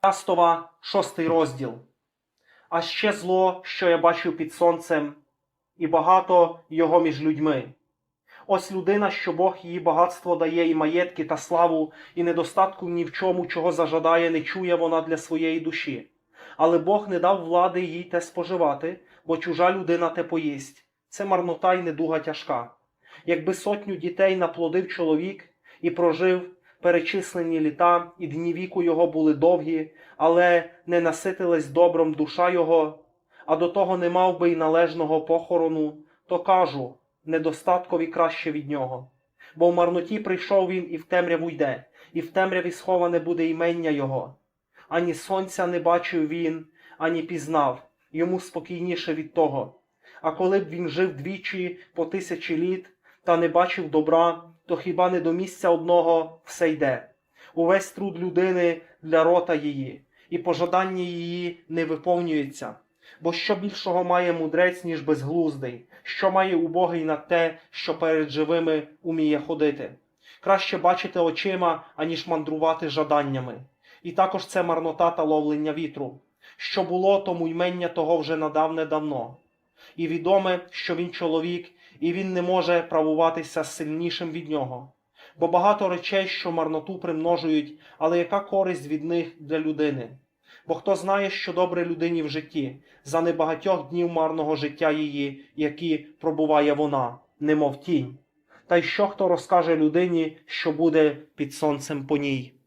Астова, шостий розділ. А ще зло, що я бачив під сонцем, і багато його між людьми. Ось людина, що Бог її багатство дає і маєтки та славу, і недостатку ні в чому, чого зажадає, не чує вона для своєї душі. Але Бог не дав влади їй те споживати, бо чужа людина те поїсть. Це марнота й недуга тяжка. Якби сотню дітей наплодив чоловік і прожив перечислені літа, і дні віку його були довгі, але не наситилась добром душа його, а до того не мав би й належного похорону, то кажу, недостаткові краще від нього. Бо в марноті прийшов він і в темряву йде, і в темряві сховане буде імення його. Ані сонця не бачив він, ані пізнав, йому спокійніше від того. А коли б він жив двічі по тисячі літ, та не бачив добра, то хіба не до місця одного все йде. Увесь труд людини для рота її, і пожадання її не виповнюється. Бо що більшого має мудрець, ніж безглуздий, що має убогий на те, що перед живими уміє ходити. Краще бачити очима, аніж мандрувати жаданнями. І також це марнота та ловлення вітру. Що було, тому ймення того вже надавне давно. І відоме, що він чоловік, і він не може правуватися сильнішим від нього. Бо багато речей, що марноту примножують, але яка користь від них для людини? Бо хто знає, що добре людині в житті, за небагатьох днів марного життя її, які пробуває вона, немов тінь. Та й що хто розкаже людині, що буде під сонцем по ній?